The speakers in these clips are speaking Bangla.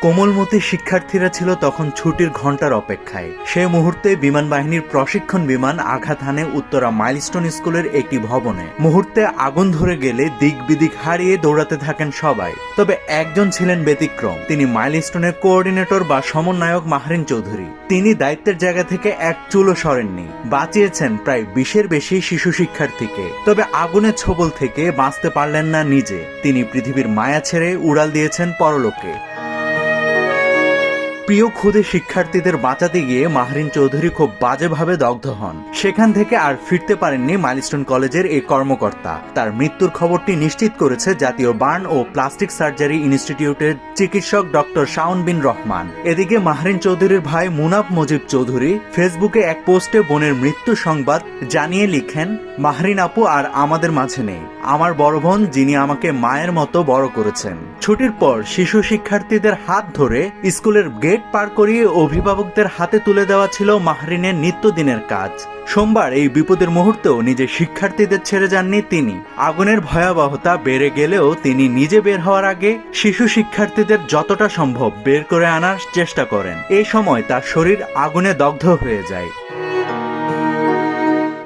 কোমলমতি শিক্ষার্থীরা ছিল তখন ছুটির ঘণ্টার অপেক্ষায়। সে মুহূর্তে বিমান বাহিনীর প্রশিক্ষণ বিমান আঘাত হানে উত্তরা মাইলস্টোন স্কুলের একটি ভবনে। মুহূর্তে আগুন ধরে গেলে দিক বিদিক হারিয়ে দৌড়াতে থাকেন সবাই। তবে একজন ছিলেন ব্যতিক্রম। তিনি মাইলস্টোনের কোঅর্ডিনেটর বা সমন্বয়ক মাহরিন চৌধুরী। তিনি দায়িত্বের জায়গা থেকে এক চুলো সরেননি। বাঁচিয়েছেন প্রায় বিশের বেশি শিশু শিক্ষার্থীকে। তবে আগুনের ছবল থেকে বাঁচতে পারলেন না নিজে। তিনি পৃথিবীর মায়া ছেড়ে উড়াল দিয়েছেন পরলোকে। প্রিয় খুদে শিক্ষার্থীদের বাঁচাতে গিয়ে মাহরিন চৌধুরী খুব বাজেভাবে দগ্ধ হন। সেখান থেকে আর ফিরতে পারেননি মাইলস্টোন কলেজের এই কর্মকর্তা। তার মৃত্যুর খবরটি নিশ্চিত করেছে জাতীয় বার্ন ও প্লাস্টিক সার্জারি ইনস্টিটিউটের চিকিৎসক ডক্টর শাওন বিন রহমান। এদিকে মাহরিন চৌধুরীর ভাই মুনাফ মজিব চৌধুরী ফেসবুকে এক পোস্টে বোনের মৃত্যু সংবাদ জানিয়ে লিখেন মাহরিন আপু আর আমাদের মাঝে নেই। আমার বড় বোন, যিনি আমাকে মায়ের মতো বড় করেছেন। ছুটির পর শিশু শিক্ষার্থীদের হাত ধরে স্কুলের গেট পার করিয়ে অভিভাবকদের হাতে তুলে দেওয়া ছিল মাহরিনের নিত্যদিনের কাজ। সোমবার এই বিপদের মুহূর্তেও নিজে শিক্ষার্থীদের ছেড়ে যাননি তিনি। আগুনের ভয়াবহতা বেড়ে গেলেও তিনি নিজে বের হওয়ার আগে শিশু শিক্ষার্থীদের যতটা সম্ভব বের করে আনার চেষ্টা করেন। এই সময় তার শরীর আগুনে দগ্ধ হয়ে যায়।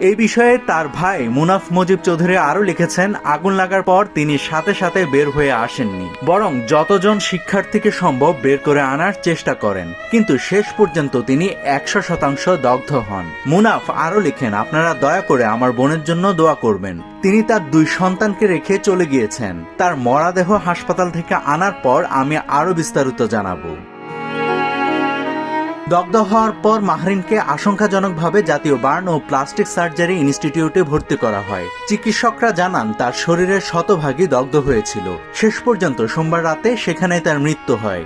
এই বিষয়ে তার ভাই মুনাফ মজিব চৌধুরী আরও লিখেছেন, আগুন লাগার পর তিনি সাথে সাথে বের হয়ে আসেননি, বরং যতজন শিক্ষার্থীকে সম্ভব বের করে আনার চেষ্টা করেন। কিন্তু শেষ পর্যন্ত তিনি একশো শতাংশ দগ্ধ হন। মুনাফ আরও লিখেন, আপনারা দয়া করে আমার বোনের জন্য দোয়া করবেন। তিনি তার দুই সন্তানকে রেখে চলে গিয়েছেন। তার মরাদেহ হাসপাতাল থেকে আনার পর আমি আরও বিস্তারিত জানাব। দগ্ধ হওয়ার পর মাহরিনকে আশঙ্কাজনকভাবে জাতীয় বার্ন ও প্লাস্টিক সার্জারি ইনস্টিটিউটে ভর্তি করা হয়। চিকিৎসকরা জানান, তার শরীরের শতভাগই দগ্ধ হয়েছিল। শেষ পর্যন্ত সোমবার রাতে সেখানে তার মৃত্যু হয়।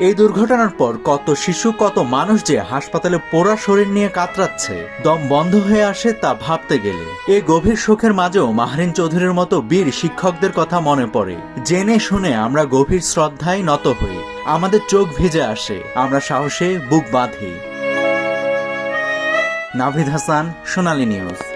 এই দুর্ঘটনার পর কত শিশু, কত মানুষ যে হাসপাতালে পোড়া শরীর নিয়ে কাতরাচ্ছে, দম বন্ধ হয়ে আসে তা ভাবতে গেলে। এই গভীর শোকের মাঝেও মাহরিন চৌধুরীর মতো বীর শিক্ষকদের কথা মনে পড়ে। জেনে শুনে আমরা গভীর শ্রদ্ধায় নত হই। আমাদের চোখ ভিজে আসে। আমরা সাহসে বুক বাঁধি। নাভিদ হাসান, সোনালী নিউজ।